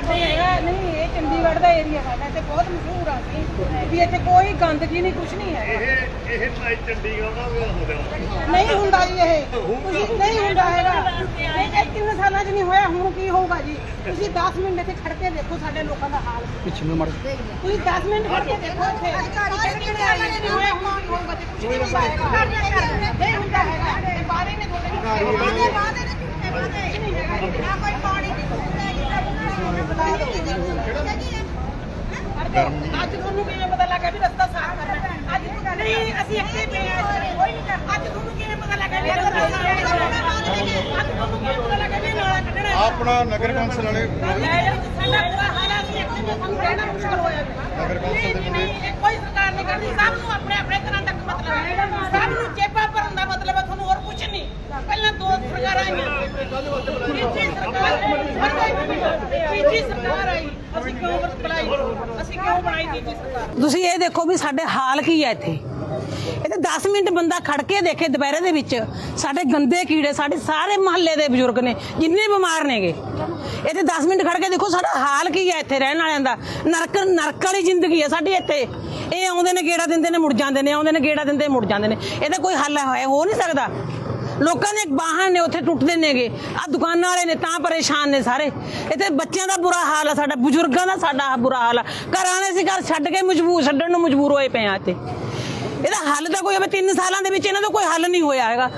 ਸਾਡੇ ਹੈਗਾ ਨਹੀਂ ਇਹ ਚੰਡੀਗੜ੍ਹ ਦਾ ਏਰੀਆ ਸਾਡਾ ਤੇ ਬਹੁਤ ਮਸ਼ਹੂਰ ਆ ਸੀ ਵੀ ਇੱਥੇ ਕੋਈ ਗੰਦਗੀ ਨਹੀਂ ਕੁਝ ਨਹੀਂ ਹੈ ਇਹ ਇਹ ਭਾਈ ਚੰਡੀਗੜ੍ਹ ਦਾ ਹੋ ਗਿਆ ਨਹੀਂ ਹੁੰਦਾ ਜੀ ਇਹ ਤੁਸੀਂ ਨਹੀਂ ਹੁੰਦਾ ਹੈਗਾ ਇਹ ਤਿੰਨ ਸਾਲਾਂ 'ਚ ਨਹੀਂ ਹੋਇਆ ਹੁਣ ਕੀ ਹੋਊਗਾ ਜੀ ਤੁਸੀਂ 10 ਮਿੰਟ ਇੱਥੇ ਖੜ ਕੇ ਦੇਖੋ ਸਾਡੇ ਲੋਕਾਂ ਦਾ ਹਾਲ ਪਿੱਛੇ ਨੂੰ ਮੜ ਤੁਸੀਂ 10 ਮਿੰਟ ਖੜ ਕੇ ਦੇਖੋ ਇੱਥੇ ਅਧਿਕਾਰੀ ਕਿਹੜੇ ਆਏ ਨਹੀਂ ਹੋਇਆ ਹੁਣ ਹੋਊਗਾ ਤੇ ਕੁਝ ਨਹੀਂ ਹੁੰਦਾ ਹੈਗਾ ਨਹੀਂ ਹੁੰਦਾ ਹੈਗਾ ਤੇ ਬਾਰੇ ਨੇ ਤੁਹਾਡੇ ਵਾਦੇ ਵਾਦੇ ਨੇ ਝੂਠੇ ਵਾਦੇ ਨਹੀਂ ਹੈਗਾ ਨਾ ਕੋਈ ਪਾਣੀ ਦੀ ਅੱਜ ਤੁਹਾਨੂੰ ਕਿਵੇਂ ਪਤਾ ਲੱਗਾ ਵੀ ਰਸਤਾ ਸਾਫ਼ ਕਰਨਾ ਅੱਜ ਨਹੀਂ ਅਸੀਂ ਇੱਥੇ ਪਏ ਆ ਕੋਈ ਨਹੀਂ ਕਰਦਾ ਅੱਜ ਤੁਹਾਨੂੰ ਕਿਵੇਂ ਪਤਾ ਲੱਗਾ ਵੀ ਰਸਤਾ ਸਾਫ਼ ਕਰਨਾ ਅੱਜ ਤੁਹਾਨੂੰ ਕਿਵੇਂ ਪਤਾ ਲੱਗਾ ਵੀ। ਨਾਲਾ ਕੱਢਣਾ ਹੈ? ਆਪਣਾ ਨਗਰ ਕੌਂਸਲ ਵਾਲੇ ਸਾਡਾ ਬੁਰਾ ਹਾਲ ਹੈ ਅਸੀਂ ਇੱਥੇ ਸਾਨੂੰ ਰਹਿਣਾ ਮੁਸ਼ਕਲ ਹੋਇਆ ਨਗਰ ਕੌਂਸਲ ਦੇ ਕੋਈ ਸਰਕਾਰ ਨਹੀਂ ਕਰਦੀ ਸਭ ਨੂੰ ਆਪਣੇ ਆਪਣੇ ਘਰਾਂ ਤੱਕ ਮਤਲਬ ਹੈ ਸਭ ਨੂੰ ਜੇਬਾਂ ਭਰਨ ਦਾ ਮਤਲਬ ਹੈ ਤੁਹਾਨੂੰ ਹੋਰ ਕੁਝ ਨਹੀਂ ਪਹਿਲਾਂ ਦੋ ਸਰਕਾਰਾਂ ਆਈਆਂ। ਤੀਜੀ ਸਰਕਾਰ ਤੀਜੀ ਸਰਕਾਰ ਆਈ। ਅਸੀਂ ਕਿਉਂ ਬੁਲਾਈ? ਅਸੀਂ ਕਿਉਂ ਬਣਾਈ ਤੀਜੀ ਸਰਕਾਰ? ਤੁਸੀਂ ਇਹ ਦੇਖੋ ਵੀ ਸਾਡੇ ਹਾਲ ਕੀ ਹੈ ਇੱਥੇ। ਇੱਥੇ 10 ਮਿੰਟ ਬੰਦਾ ਖੜ ਕੇ ਦੇਖੇ ਦੁਪਹਿਰੇ ਦੇ ਵਿੱਚ। ਸਾਡੇ ਗੰਦੇ ਕੀੜੇ, ਸਾਡੇ ਸਾਰੇ ਮਹੱਲੇ ਦੇ ਬਜ਼ੁਰਗ ਨੇ, ਜਿੰਨੇ ਬਿਮਾਰ ਨੇਗੇ। ਇੱਥੇ 10 ਮਿੰਟ ਖੜ ਕੇ ਦੇਖੋ ਸਾਡਾ ਹਾਲ ਕੀ ਹੈ ਇੱਥੇ ਰਹਿਣ ਵਾਲਿਆਂ ਦਾ। ਨਰਕ ਨਰਕ ਵਾਲੀ ਜ਼ਿੰਦਗੀ ਹੈ ਸਾਡੀ ਇੱਥੇ। ਇਹ ਆਉਂਦੇ ਨੇ, ਗੇੜਾ ਦਿੰਦੇ ਨੇ, ਮੁੜ ਜਾਂਦੇ ਨੇ, ਆਉਂਦੇ ਨੇ, ਗੇੜਾ ਦਿੰਦੇ ਮੁੜ ਜਾਂਦੇ ਨੇ। ਇਹਦਾ ਕੋਈ ਹੱਲ ਹੈ? ਹੋ ਨਹੀਂ ਸਕਦਾ। ਲੋਕਾਂ ਦੇ ਵਾਹਨ ਨੇ, ਉੱਥੇ ਟੁੱਟਦੇ ਨੇਗੇ ਆ ਦੁਕਾਨਾਂ ਵਾਲੇ ਨੇ, ਤਾਂ ਪਰੇਸ਼ਾਨ ਨੇ ਸਾਰੇ। ਇੱਥੇ ਬੱਚਿਆਂ ਦਾ ਬੁਰਾ ਹਾਲ ਆ, ਸਾਡਾ, ਬਜ਼ੁਰਗਾਂ ਦਾ ਸਾਡਾ ਬੁਰਾ ਹਾਲ ਆ। ਘਰਾਂ ਦੇ ਅਸੀਂ ਘਰ ਛੱਡ ਕੇ ਮਜਬੂਰ, ਛੱਡਣ ਨੂੰ ਮਜਬੂਰ ਹੋਏ ਪਏ ਆ ਇੱਥੇ। ਇਹਦਾ ਹੱਲ ਤਾਂ ਕੋਈ ਹੋਵੇ 3 ਸਾਲਾਂ ਦੇ ਵਿੱਚ ਇਹਨਾਂ ਦਾ ਕੋਈ ਹੱਲ ਨਹੀਂ ਹੋਇਆ ਹੈਗਾ।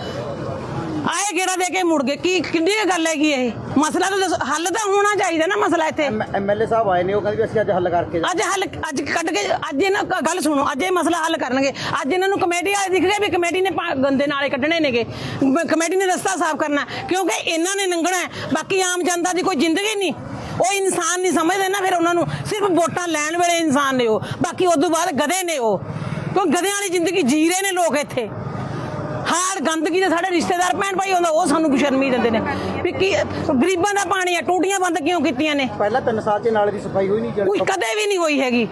ਆਏ ਗੇੜਾ ਦੇ ਕੇ ਮੁੜ ਗਏ? ਕੀ ਕਿੰਨੀ ਗੱਲ ਹੈਗੀ ਇਹ? ਮਸਲਾ ਤਾਂ ਦੱਸੋ, ਹੱਲ ਤਾਂ ਹੋਣਾ ਚਾਹੀਦਾ ਨਾ ਮਸਲਾ ਇੱਥੇ। ਐਮਐਲਏ ਸਾਹਿਬ ਆਏ ਨੇ ਉਹ ਕਹਿੰਦੇ ਵੀ ਅਸੀਂ ਅੱਜ ਹੱਲ ਕਰਕੇ ਅੱਜ ਹੱਲ ਅੱਜ ਕੱਢ ਕੇ ਅੱਜ ਇਹਨਾਂ ਕ- ਗੱਲ ਸੁਣੋ ਅੱਜ ਇਹ ਮਸਲਾ ਹੱਲ ਕਰਨਗੇ। ਅੱਜ ਇਹਨਾਂ ਨੂੰ ਕਮੇਟੀ ਵਾਲੇ ਦਿਖ ਗਏ ਵੀ ਕਮੇਟੀ ਨੇ ਪਾ- ਗੰਦੇ ਨਾਲੇ ਕੱਢਣੇ ਨੇਗੇ। ਮ- ਕਮੇਟੀ ਨੇ ਰਸਤਾ ਸਾਫ਼ ਕਰਨਾ ਕਿਉਂਕਿ ਇਹਨਾਂ ਨੇ ਲੰਘਣਾ ਹੈ, ਬਾਕੀ ਆਮ ਜਨਤਾ ਦੀ ਕੋਈ ਜ਼ਿੰਦਗੀ ਨਹੀਂ। ਉਹ ਇਨਸਾਨ ਨਹੀਂ ਸਮਝਦੇ ਨਾ ਫਿਰ ਉਹਨਾਂ ਨੂੰ। ਸਿਰਫ ਵੋਟਾਂ ਲੈਣ ਵੇਲੇ ਇਨਸਾਨ ਨੇ ਉਹ। ਬਾਕੀ ਉਸ ਤੋਂ ਬਾਅਦ ਗਧੇ ਨੇ ਉਹ। ਕਿਉਂ ਗਧਿਆਂ ਵਾਲੀ ਜ਼ਿੰਦਗੀ ਜੀ ਰਹੇ ਨੇ ਲੋਕ ਇੱਥੇ। ਹਾਰ ਗੰਦਗੀ ਦੇ ਸਾਡੇ ਰਿਸ਼ਤੇਦਾਰ ਭੈਣ ਭਾਈ ਹੁੰਦਾ ਉਹ ਸਾਨੂੰ ਸ਼ਰਮੀ ਦਿੰਦੇ ਨੇ। ਵੀ ਕੀ ਗਰੀਬਾਂ ਦਾ ਪਾਣੀ ਆ ਟੂਟੀਆਂ ਬੰਦ ਕਿਉਂ ਕੀਤੀਆਂ ਨੇ? ਪਹਿਲਾਂ 3 ਸਾਲ 'ਚ ਨਾਲੇ ਦੀ ਸਫ਼ਾਈ ਹੋਈ ਨਹੀਂ ਕੋਈ ਕਦੇ ਵੀ ਨਹੀਂ ਹੋਈ ਹੈਗੀ।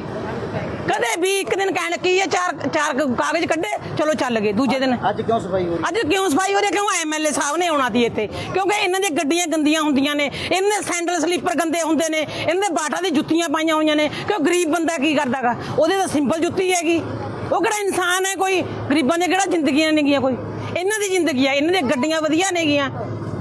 ਕਦੇ ਵੀ ਇੱਕ ਦਿਨ ਕਹਿਣ ਕੀ ਹੈ ਚਾਰ ਚਾਰ ਕਾਗਜ਼ ਕੱਢੇ ਚਲੋ ਚੱਲ ਗਏ ਦੂਜੇ ਦਿਨ। ਅੱਜ ਕਿਉਂ ਸਫ਼ਾਈ ਹੋਈ ਅੱਜ ਕਿਉਂ ਸਫ਼ਾਈ ਹੋ ਰਹੀ ਹੈ? ਕਿਉਂ ਐਮਐਲਏ ਸਾਹਿਬ ਨੇ ਆਉਣਾ ਸੀ ਇੱਥੇ? ਕਿਉਂਕਿ ਇਹਨਾਂ ਦੀਆਂ ਗੱਡੀਆਂ ਗੰਦੀਆਂ ਹੁੰਦੀਆਂ ਨੇ ਇਹਨਾਂ ਦੇ ਸੈਂਡਲ ਸਲੀਪਰ ਗੰਦੇ ਹੁੰਦੇ ਨੇ ਇਹਨਾਂ ਦੇ ਬਾਟਾ ਦੀ ਜੁੱਤੀਆਂ ਪਾਈਆਂ ਹੋਈਆਂ ਨੇ। ਕਿਉਂ ਗਰੀਬ ਬੰਦਾ ਕੀ ਕਰਦਾਗਾ? ਉਹਦੇ ਤਾਂ ਸਿੰਪਲ ਜੁੱਤੀ ਹੈਗੀ। ਉਹ ਕਿਹੜਾ ਇਨਸਾਨ ਹੈ ਕੋਈ? ਗਰੀਬਾਂ ਦੀਆਂ ਕਿਹੜਾ ਜ਼ਿੰਦਗੀਆਂ ਨੇਗੀਆਂ ਕੋਈ? ਇਹਨਾਂ ਦੀ ਜ਼ਿੰਦਗੀ ਆ, ਇਹਨਾਂ ਦੀਆਂ ਗੱਡੀਆਂ ਵਧੀਆ ਨੇਗੀਆਂ।